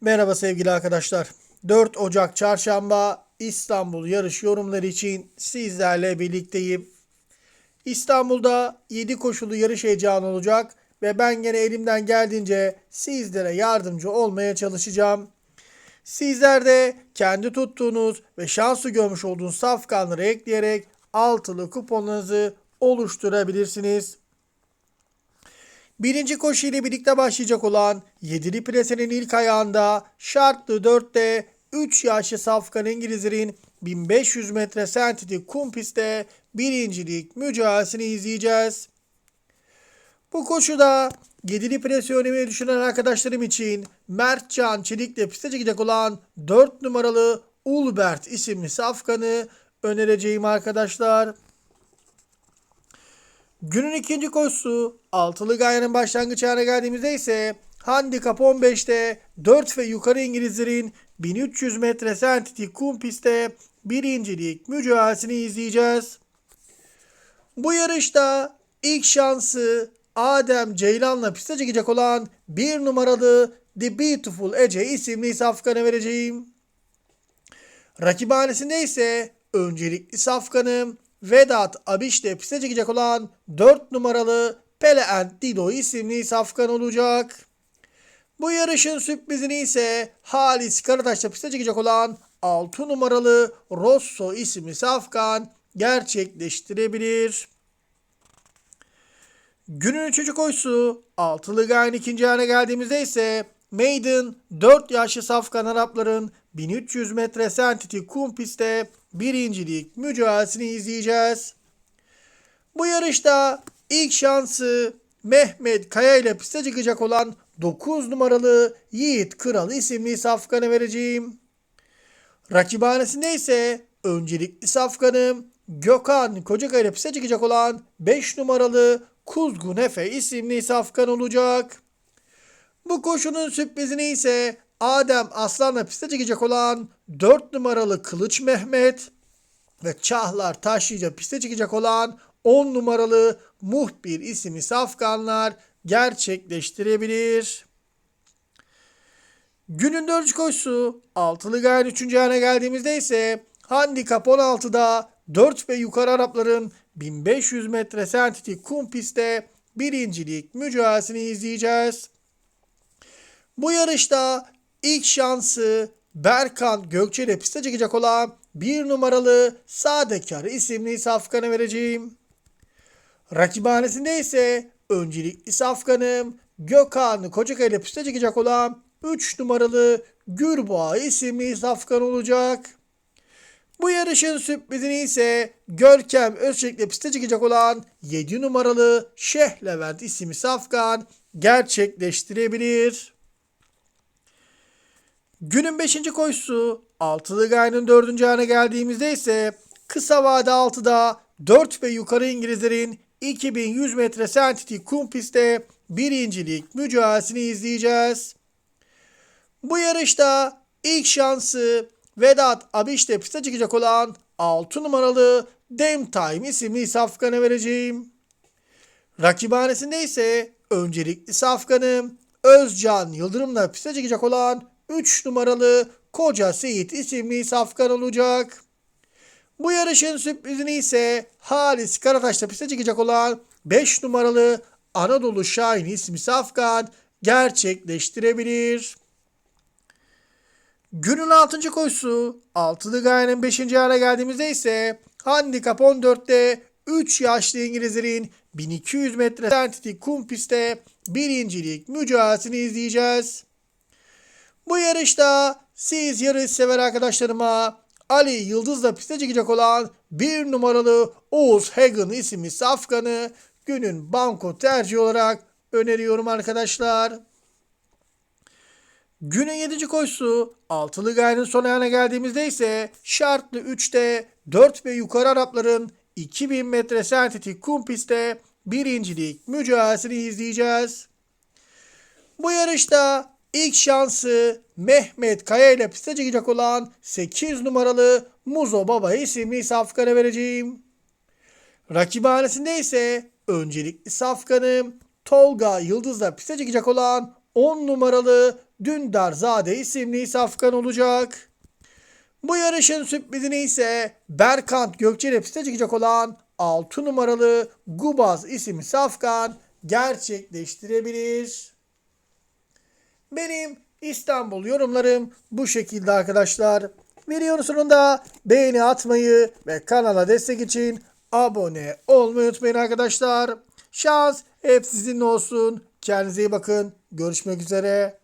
Merhaba sevgili arkadaşlar. 4 Ocak Çarşamba İstanbul yarış yorumları için sizlerle birlikteyim. İstanbul'da 7 koşulu yarış heyecanı olacak ve ben gene elimden geldiğince sizlere yardımcı olmaya çalışacağım. Sizler de kendi tuttuğunuz ve şansı görmüş olduğunuz safkanları ekleyerek altılı kuponunuzu oluşturabilirsiniz. Birinci koşu ile birlikte başlayacak olan 7'li presenin ilk ayağında şartlı 4'te 3 yaşlı Safkan İngilizlerin 1500 metre sentetik kum pistte birincilik mücadelesini izleyeceğiz. Bu koşuda 7'li presi düşünen arkadaşlarım için Mertcan Çelik'le piste çekecek olan 4 numaralı Ulbert isimli Safkan'ı önereceğim arkadaşlar. Günün ikinci koşusu altılı gayenin başlangıç ayağına geldiğimizde ise handikap 15'te 4 ve yukarı İngilizlerin 1300 metre sentetik kum pistte birincilik mücadelesini izleyeceğiz. Bu yarışta ilk şansı Adem Ceylan'la piste çekecek olan bir numaralı The Beautiful Ece isimli safkanı vereceğim. Rakibhanesinde ise öncelikli safkanım Vedat Abiş'le piste çekecek olan 4 numaralı Pele and Dido isimli safkan olacak. Bu yarışın sürprizini ise Halis Karataş'la piste çekecek olan 6 numaralı Rosso isimli safkan gerçekleştirebilir. Günün üçüncü koşusu altılı gayen ikinci ayağına geldiğimizde ise Maiden 4 yaşlı safkan Arapların 1300 metre sentetik kum pistte birincilik mücadelesini izleyeceğiz. Bu yarışta ilk şansı Mehmet Kaya ile piste çıkacak olan 9 numaralı Yiğit Kral isimli safkanı vereceğim. Rakibhanesinde ise öncelikli safkanım Gökhan Kocakaya ile piste çıkacak olan 5 numaralı Kuzgun Efe isimli safkan olacak. Bu koşunun sürprizini ise Adem Aslan'la piste çıkacak olan 4 numaralı Kılıç Mehmet ve Çahlar Taşlıca piste çıkacak olan 10 numaralı Muhbir isimli safkanlar gerçekleştirebilir. Günün dördüncü koşusu altılı gayen 3. ayağına geldiğimizde ise handikap 16'da 4 ve yukarı Arapların 1500 metre sentetik kum pistte birincilik mücadelesini izleyeceğiz. Bu yarışta ilk şansı Berkan Gökçe ile piste çekecek olan bir numaralı Sadekar isimli safkanı vereceğim. Rakibhanesinde ise öncelikli safkanım Gökhan Kocakaya ile piste çekecek olan 3 numaralı Gürboğa isimli safkan olacak. Bu yarışın sürprizini ise Görkem Özçelik'le piste çıkacak olan 7 numaralı Şeyh Levent isimli safkan gerçekleştirebilir. Günün 5. koşusu altılı gayenin 4. ayağına geldiğimizde ise kısa vade 6'da 4 ve yukarı İngilizlerin 2100 metre sentetik kum pistte birincilik mücadelesini izleyeceğiz. Bu yarışta ilk şansı Vedat Abiş'le piste çıkacak olan 6 numaralı Dem Time isimli safkanı vereceğim. Rakibhanesinde ise öncelikli safkanım Özcan Yıldırım'la piste çıkacak olan 3 numaralı Koca Seyit isimli safkan olacak. Bu yarışın sürprizini ise Halis Karataş'ta piste çıkacak olan 5 numaralı Anadolu Şahin ismi safkan gerçekleştirebilir. Günün 6. koşusu altılı gayenin 5. ayağına geldiğimizde ise handikap 14'te 3 yaşlı İngilizlerin 1200 metre sentetik kum pistte birincilik mücadelesini izleyeceğiz. Bu yarışta siz yarış sever arkadaşlarıma Ali Yıldız'la piste çıkacak olan bir numaralı Oğuz Hagen isimli safkanı günün banko tercihi olarak öneriyorum arkadaşlar. Günün 7. koşusu altılı gayenin son ayağına geldiğimizde ise şartlı 3'te 4 ve yukarı Arapların 2000 metre sentetik kum pistte birincilik mücadelesini izleyeceğiz. Bu yarışta ilk şansı Mehmet Kaya ile piste çıkacak olan 8 numaralı Muzo Baba isimli safkanı vereceğim. Rakibhanesinde ise öncelikli safkanım Tolga Yıldız'la piste çıkacak olan 10 numaralı Dündarzade isimli safkan olacak. Bu yarışın sürprizini ise Berkant Gökçe'yle piste çıkacak olan 6 numaralı Gubaz isimli safkan gerçekleştirebilir. Benim İstanbul yorumlarım bu şekilde arkadaşlar. Videonun sonunda beğeni atmayı ve kanala destek için abone olmayı unutmayın arkadaşlar. Şans hep sizinle olsun. Kendinize iyi bakın. Görüşmek üzere.